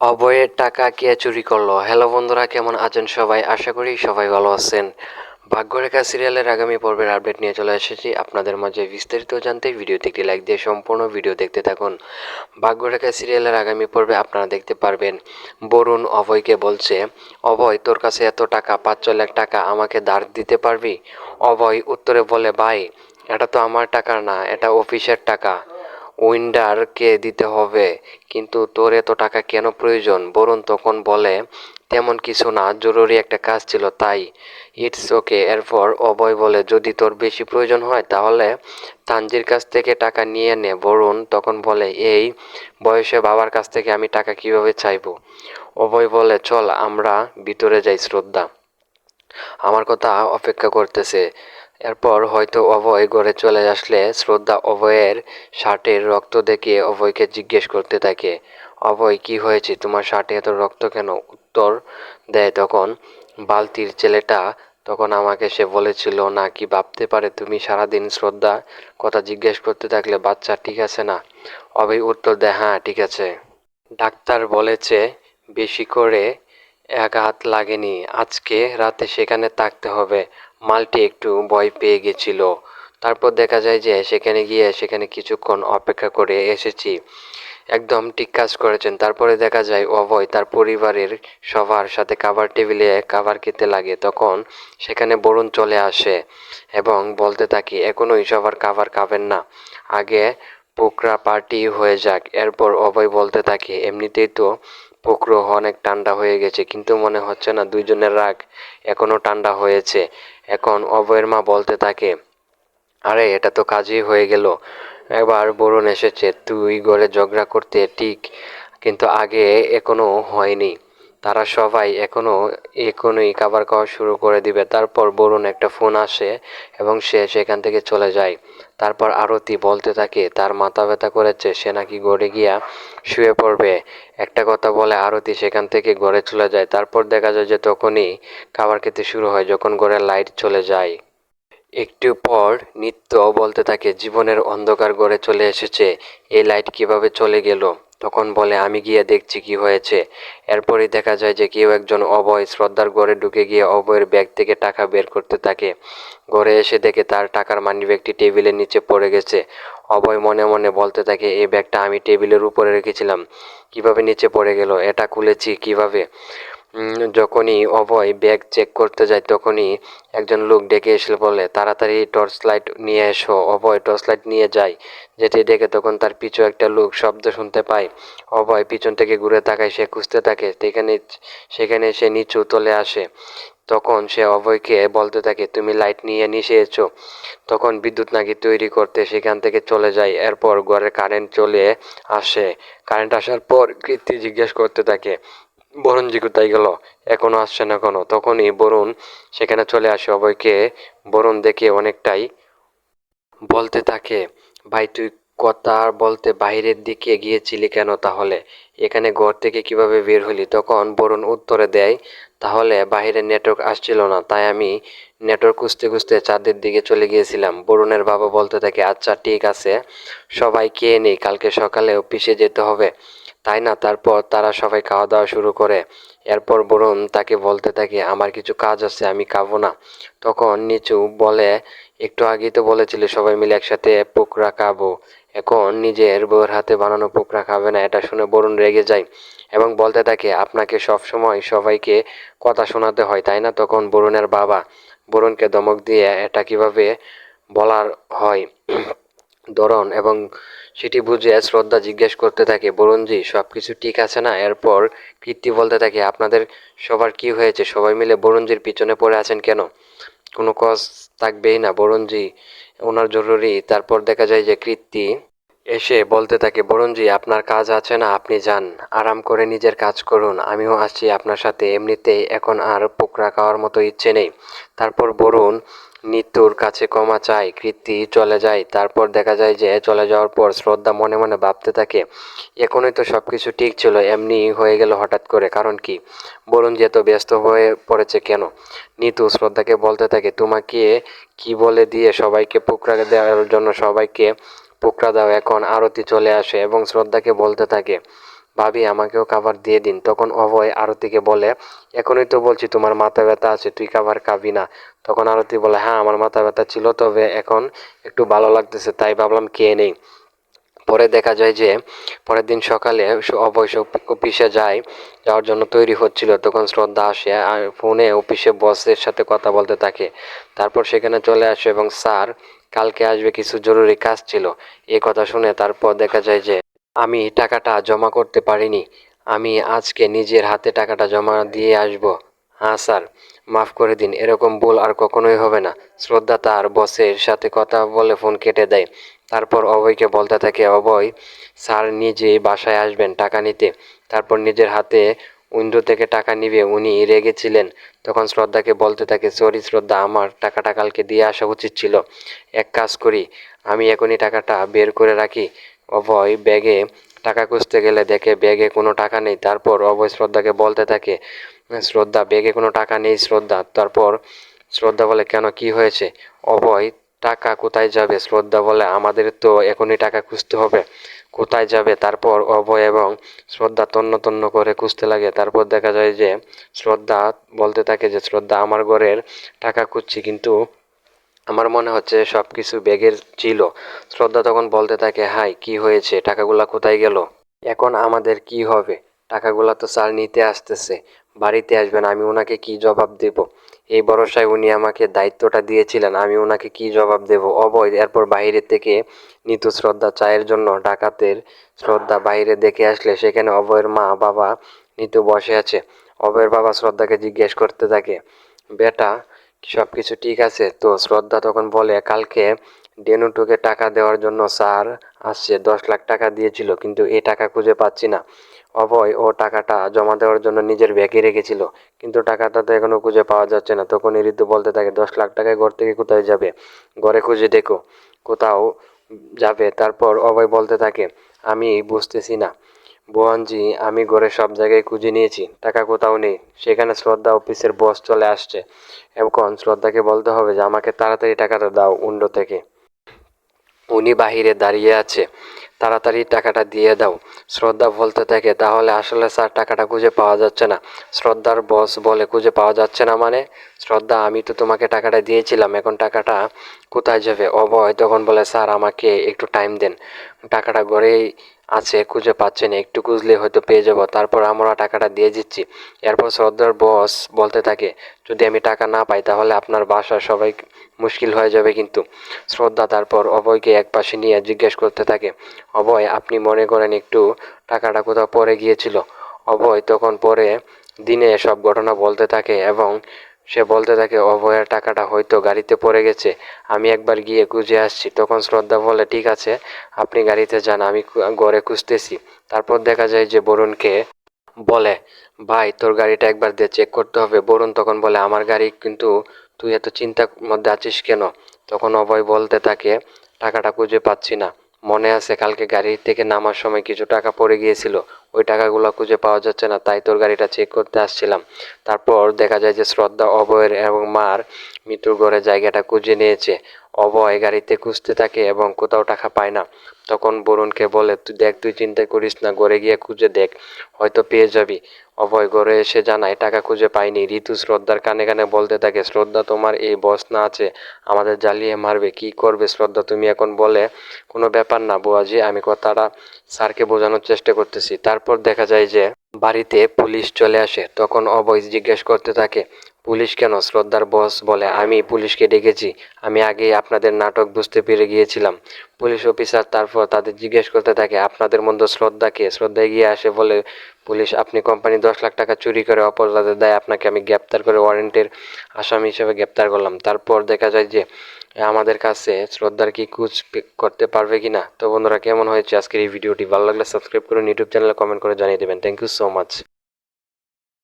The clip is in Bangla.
অবয়ের টাকা কে চুরি করল? হ্যালো বন্ধুরা, কেমন আছেন সবাই? আশা করি সবাই ভালো আছেন। ভাগ্যরেখা সিরিয়ালের আগামী পর্বের আপডেট নিয়ে চলে এসেছি আপনাদের মাঝে। বিস্তারিত জানতে ভিডিওতে একটি লাইক দিয়ে সম্পূর্ণ ভিডিও দেখতে থাকুন। ভাগ্যরেখা সিরিয়ালের আগামী পর্বে আপনারা দেখতে পারবেন, বরুণ অভয়কে বলছে, অভয়, তোর কাছে এত টাকা, পাঁচ লাখ টাকা, আমাকে ধার দিতে পারবি? অভয় উত্তরে বলে, ভাই, এটা তো আমার টাকা না, এটা অফিসের টাকা। উইন্ডারকে দিতে হবে। কিন্তু তোর এত টাকা কেন প্রয়োজন? বরুণ তখন বলে, তেমন কিছু না, জরুরি একটা কাজ ছিল, তাই। ইটস ওকে, এরপর অভয় বলে, যদি তোর বেশি প্রয়োজন হয়, তাহলে তানজির কাছ থেকে টাকা নিয়ে নে। বরুণ তখন বলে, এই বয়সে বাবার কাছ থেকে আমি টাকা কীভাবে চাইব? অভয় বলে, চল, আমরা ভিতরে যাই, শ্রদ্ধা। আমার কথা অপেক্ষা করতেছে। এরপর হয়তো অভয় ঘরে চলে আসলে শ্রদ্ধা অভয়ের শার্টের রক্ত দেখে অভয়কে জিজ্ঞেস করতে থাকে, অভয়, কি হয়েছে? তোমার শার্টে এত রক্ত কেন? উত্তর দেয় তখন, বালতির ছেলেটা। তখন আমাকে সে বলেছিল, না কি ভাবতে পারে তুমি সারাদিন শ্রদ্ধা কথা জিজ্ঞেস করতে থাকলে বাচ্চা ঠিক আছে না? অভয় উত্তর দেয় হ্যাঁ ঠিক আছে। ডাক্তার বলেছে, বেশি করে এক হাত লাগেনি, আজকে রাতে সেখানে থাকতে হবে। মালটি একটু ভয় পেয়ে গেছিল। তারপর দেখা যায় যে সেখানে গিয়ে সেখানে কিছুক্ষণ অপেক্ষা করে এসেছি। একদম ঠিক কাজ করেছেন। তারপরে দেখা যায় অভয় তার পরিবারের সবার সাথে খাবার টেবিলে খাবার খেতে লাগে। তখন সেখানে বরুণ চলে আসে এবং বলতে থাকি, এখনোই সবার খাবার খাবেন না। আগে পোকরা পার্টি হয়ে যাক। এরপর অভয় বলতে থাকে, এমনিতেই তো প্রক্র অনেক ঠান্ডা হয়ে গেছে, কিন্তু মনে হচ্ছে না দুইজনের রাগ এখনও ঠান্ডা হয়েছে। এখন অভয়ের মা বলতে থাকে, আরে, এটা তো কাজই হয়ে গেল। এবার বরুণ এসেছে, তুই গড়ে ঝগড়া করতে, ঠিক, কিন্তু আগে এখনও হয়নি। তারা সবাই এখনও এখনই খাবার খাওয়া শুরু করে দিবে। তারপর বরুণ একটা ফোন আসে এবং সে সেখান থেকে চলে যায়। তারপর আরতি বলতে থাকে, তার মাথা ব্যথা করেছে, সে নাকি গড়ে গিয়া শুয়ে পড়বে। একটা কথা বলে, আরতি সেখান থেকে ঘরে চলে যায়। তারপর দেখা যায় যে তখনই খাবার খেতে শুরু হয়, যখন ঘরের লাইট চলে যায়। একটু পর নিত্য বলতে থাকে, জীবনের অন্ধকার গড়ে চলে এসেছে। এই লাইট কীভাবে চলে গেল? তখন বলে, আমি গিয়ে দেখছি কি হয়েছে। এরপরই দেখা যায় যে কেউ একজন অভয় শ্রদ্ধার ঘরে ঢুকে গিয়ে অভয়ের ব্যাগ থেকে টাকা বের করতে থাকে। ঘরে এসে দেখে তার টাকার মানিব্যাগটি টেবিলের নিচে পড়ে গেছে। অভয় মনে মনে বলতে থাকে, এই ব্যাগটা আমি টেবিলের উপরে রেখেছিলাম। কীভাবে নিচে পড়ে গেল? এটা খুলেছি কীভাবে? যখনই অভয় ব্যাগ চেক করতে যায়, তখনই একজন লোক ডেকে এসে বলে, তাড়াতাড়ি টর্চ লাইট নিয়ে এসো। অভয় টর্চ লাইট নিয়ে যায়, যেটি দেখে তখন তার পিছু একটা লোক শব্দ শুনতে পায়। অভয় পিছন থেকে ঘুরে তাকায়, সে খুঁজতে থাকে, সেখানে সেখানে সে নিচু তলে আসে। তখন সে অভয়কে বলতে থাকে, তুমি লাইট নিয়ে নিচে এসো তখন বিদ্যুৎ নাকি তৈরি করতে সেখান থেকে চলে যায়, এরপর ঘরে কারেন্ট চলে আসে। কারেন্ট আসার পর কীর্তি জিজ্ঞেস করতে থাকে বরুণ জি কোথায় গেল। এখনও আসছে না কোনো। তখনই বরুণ সেখানে চলে আসে। অভয়কে বরুণ দেখে অনেকটাই বলতে থাকে, ভাই, তুই কথা বলতে বাইরের দিকে গিয়েছিলি কেন তাহলে? এখানে ঘর থেকে কীভাবে বের হলি? তখন বরুণ উত্তরে দেয়, তাহলে বাইরে নেটওয়ার্ক আসছিল না, তাই আমি নেটওয়ার্ক খুঁজতে খুঁজতে চাঁদের দিকে চলে গিয়েছিলাম। বরুণের বাবা বলতে থাকে আচ্ছা ঠিক আছে, সবাই খেয়ে নেই, কালকে সকালে অফিসে যেতে হবে। তাই না? তারপর তারা সবাই খাওয়া দাওয়া শুরু করে। এরপর বরুণ তাকে বলতে থাকে, আমার কিছু কাজ আছে, আমি খাব না। তখন নিচু বলে, একটু আগেই তো বলেছিলে সবাই মিলে একসাথে পোকরা খাব। এখন নিজের বউয়ের হাতে বানানো পোকরা খাবে না, এটা শুনে বরুণ রেগে যায় এবং বলতে থাকে, আপনাকে সব সময় সবাইকে কথা শোনাতে হয়, তাই না? তখন বরুণের বাবা বরুণকে ধমক দিয়ে, এটা কীভাবে বলার হয়? ধরন এবং সেটি বুঝে শ্রদ্ধা জিজ্ঞেস করতে থাকে বরুণজি সব কিছু ঠিক আছে না? এরপর কীর্তি বলতে থাকে, আপনাদের সবার কি হয়েছে? সবাই মিলে বরুণজির পিছনে পড়ে আছেন কেন? কোনো কজ থাকবেই না বরুণজি ওনার জরুরি। তারপর দেখা যায় যে কীর্তি এসে বলতে থাকে বরুণজি আপনার কাজ আছে না? আপনি যান, আরাম করে নিজের কাজ করুন। আমিও আসছি আপনার সাথে। এমনিতেই এখন আর পোকরা খাওয়ার মতো ইচ্ছে নেই। তারপর বরুণ নিত্যুর কাছে ক্ষমা চায় কীর্তি চলে যায়, তারপর দেখা যায় যে চলে যাওয়ার পর শ্রদ্ধা মনে মনে ভাবতে থাকে, এখনই তো সব কিছু ঠিক ছিল, এমনি হয়ে গেল হঠাৎ করে, কারণ কি? বরুণ যে এত ব্যস্ত হয়ে পড়েছে কেন? নিতু শ্রদ্ধাকে বলতে থাকে, তোমাকে কি বলে দিয়ে সবাইকে পোকরা দেওয়ার জন্য সবাইকে পোকরা দাও, এখন আরতি চলে আসে, এবং শ্রদ্ধাকে বলতে থাকে ভাবি, আমাকেও খাবার দিয়ে দিন। তখন অভয় আরতিকে বলে, এখনই তো বলছি তোমার মাথা ব্যথা আছে, তুই খাবার খাবি না। তখন আরতি বলে হ্যাঁ আমার মাথা ব্যথা ছিল, তবে এখন একটু ভালো লাগতেছে, তাই ভাবলাম খেয়ে নেই। পরে দেখা যায় যে, পরের দিন সকালে সব অফিসে যায়, যাওয়ার জন্য তৈরি হচ্ছিল। তখন শ্রদ্ধা আসে আর ফোনে অফিসে বসের সাথে কথা বলতে থাকে। তারপর সেখানে চলে আসে এবং, স্যার, কালকে আসবে কিছু জরুরি কাজ ছিল। এই কথা শুনে তারপর দেখা যায় যে আমি টাকাটা জমা করতে পারিনি। আমি আজকে নিজের হাতে টাকাটা জমা দিয়ে আসব। হ্যাঁ স্যার। মাফ করে দিন, এরকম ভুল আর কখনোই হবে না। শ্রদ্ধা তার বসের সাথে কথা বলে ফোন কেটে দেয়। তারপর অভয়কে বলতে থাকে, অভয়, স্যার নিজেই বাসায় আসবেন টাকা নিতে। তারপর নিজের হাতে উইন্ডো থেকে টাকা নিবে, উনি রেগেছিলেন তখন শ্রদ্ধাকে বলতে থাকে, সরি শ্রদ্ধা, আমার টাকাটা কালকে দিয়ে আসা উচিত ছিল। এক কাজ করি, আমি এখনই টাকাটা বের করে রাখি। অভয় ব্যাগে টাকা খুঁজতে গেলে দেখে ব্যাগে কোনো টাকা নেই। তারপর অভয় শ্রদ্ধাকে বলতে থাকে, শ্রদ্ধা, ব্যাগে কোনো টাকা নেই, শ্রদ্ধা। তারপর শ্রদ্ধা বলে, কেন, কি হয়েছে? অভয়, টাকা কোথায় যাবে? শ্রদ্ধা বলে, আমাদের তো এখনই টাকা খুঁজতে হবে, কোথায় যাবে? তারপর অভয় এবং শ্রদ্ধা তন্ন তন্ন করে খুঁজতে লাগে। তারপর দেখা যায় যে শ্রদ্ধা বলতে থাকে যে, শ্রদ্ধা, আমার ঘরের টাকা খুঁজছি, কিন্তু আমার মনে হচ্ছে সব কিছু ব্যাগের ছিল। শ্রদ্ধা তখন বলতে থাকে, হাই, কি হয়েছে? টাকাগুলা কোথায় গেল? এখন আমাদের কি হবে? টাকাগুলা তো স্যার নিতে আসতেছে। বাড়িতে আসবেন, আমি ওনাকে কি জবাব দেব? এই ভরসায় উনি আমাকে দায়িত্বটা দিয়েছিলেন, আমি ওনাকে কি জবাব দেব? অবৈধ। এরপর বাইরে থেকে নিতু শ্রদ্ধা চায়ের জন্য ডাকাতের শ্রদ্ধা বাইরে দেখে আসলে সেখানে অভয়ের মা, বাবা নিতু বসে আছে। অভয়ের বাবা শ্রদ্ধাকে জিজ্ঞেস করতে থাকে, বেটা সব কিছু ঠিক আছে। তো শ্রদ্ধা তখন বলে, কালকে ডেনুটুকে টাকা দেওয়ার জন্য স্যার আসছে, দশ লাখ টাকা দিয়েছিল, কিন্তু এই টাকা খুঁজে পাচ্ছি না। অভয় ও টাকাটা জমা দেওয়ার জন্য নিজের ব্যাগে রেখেছিল, কিন্তু টাকাটা তো এখনও খুঁজে পাওয়া যাচ্ছে না। তখন ঋতু বলতে থাকে, দশ লাখ টাকায় ঘর থেকে কোথায় যাবে? ঘরে খুঁজে দেখো, কোথাও যাবে। তারপর অভয় বলতে থাকে, আমি বুঝতেছি না। বোয়ানজি, আমি ঘরে সব জায়গায় খুঁজে নিয়েছি, টাকা কোথাও নেই। সেখানে শ্রদ্ধা অফিসের বস চলে আসছে। এখন শ্রদ্ধাকে বলতে হবে যে, আমাকে তাড়াতাড়ি টাকাটা দাও উন্ডো থেকে। উনি বাহিরে দাঁড়িয়ে আছে। তাড়াতাড়ি টাকাটা দিয়ে দাও। শ্রদ্ধা বলতে থাকে, তাহলে আসলে স্যার টাকাটা খুঁজে পাওয়া যাচ্ছে না। শ্রদ্ধার বস বলে খুঁজে পাওয়া যাচ্ছে না মানে? শ্রদ্ধা, আমি তো তোমাকে টাকাটা দিয়েছিলাম, এখন টাকাটা কোথায় যাবে? অভয় তখন বলে, স্যার, আমাকে একটু টাইম দেন। টাকাটা ঘরেই আছে, খুঁজে পাচ্ছে না। একটু খুঁজলে হয়তো পেয়ে যাব। তারপর আমরা টাকাটা দিয়ে দিচ্ছি। এরপর শ্রদ্ধার বস বলতে থাকে, যদি আমি টাকা না পাই, তাহলে আপনার বাসা সবাই মুশকিল হয়ে যাবে কিন্তু। শ্রদ্ধা তারপর অভয়কে এক পাশে নিয়ে জিজ্ঞেস করতে থাকে, অভয়, আপনি মনে করেন একটু টাকাটা কোথাও পরে গিয়েছিল? অভয় তখন পরে দিনে সব ঘটনা বলতে থাকে এবং সে বলতে থাকে, অভয়ের টাকাটা হয়তো গাড়িতে পড়ে গেছে, আমি একবার গিয়ে খুঁজে আসছি। তখন শ্রদ্ধা বলে, ঠিক আছে, আপনি গাড়িতে যান, আমি ঘরে খুঁজতেছি। তারপর দেখা যায় যে বরুণকে বলে, ভাই, তোর গাড়িটা একবার দিয়ে চেক করতে হবে। বরুণ তখন বলে, আমার গাড়ি কিন্তু তুই এত চিন্তার মধ্যে আছিস কেন? তখন অভয় বলতে থাকে, টাকাটা খুঁজে পাচ্ছি না। মনে আছে কালকে গাড়ি থেকে নামার সময় কিছু টাকা পড়ে গিয়েছিল, ওই টাকাগুলো খুঁজে পাওয়া যাচ্ছে না, তাই তোর গাড়িটা চেক করতে আসছিলাম। তারপর দেখা যায় যে শ্রদ্ধা অবয়ের এবং মার মৃত্যুর ঘরে জায়গাটা খুঁজে নিয়েছে। অভয় গাড়িতে খুঁজতে থাকে এবং কোথাও টাকা পায় না। তখন বরুণকে বলে, তুই দেখ, তুই চিন্তা করিস না, ঘরে গিয়ে খুঁজে দেখ, হয়তো পেয়ে যাবি। অভয় ঘরে এসে জানায়, টাকা খুঁজে পায়নি ঋতু শ্রদ্ধার কানে কানে বলতে থাকে, শ্রদ্ধা, তোমার এই বস না আছে, আমাদের জ্বালিয়ে মারবে, কি করবে শ্রদ্ধা? তুমি এখন বলে, কোনো ব্যাপার না বুয়াজি আমি কথাটা স্যারকে বোঝানোর চেষ্টা করতেছি। তারপর দেখা যায় যে বাড়িতে পুলিশ চলে আসে। তখন অবয় জিজ্ঞেস করতে থাকে পুলিশ কেন শ্রদ্ধার বস বলে, আমি পুলিশকে ডেকেছি, আমি আগেই আপনাদের নাটক বুঝতে পেরে গিয়েছিলাম। পুলিশ অফিসার তারপর তাদের জিজ্ঞেস করতে থাকে, আপনাদের মধ্যে শ্রদ্ধাকে শ্রদ্ধা এগিয়ে আসে বলে, পুলিশ, আপনি কোম্পানি দশ লাখ টাকা চুরি করে অপরাধের দায় আপনাকে আমি গ্রেপ্তার করে ওয়ারেন্টের আসামি হিসেবে গ্রেপ্তার করলাম। তারপর দেখা যায় যে, আমাদের কাছে শ্রদ্ধার কি কুচ করতে পারবে কিনা তো বন্ধুরা, কেমন হয়েছে আজকের এই ভিডিওটি? ভালো লাগলে সাবস্ক্রাইব করুন, ইউটিউব চ্যানেলে কমেন্ট করে জানিয়ে দেবেন। Thank you so much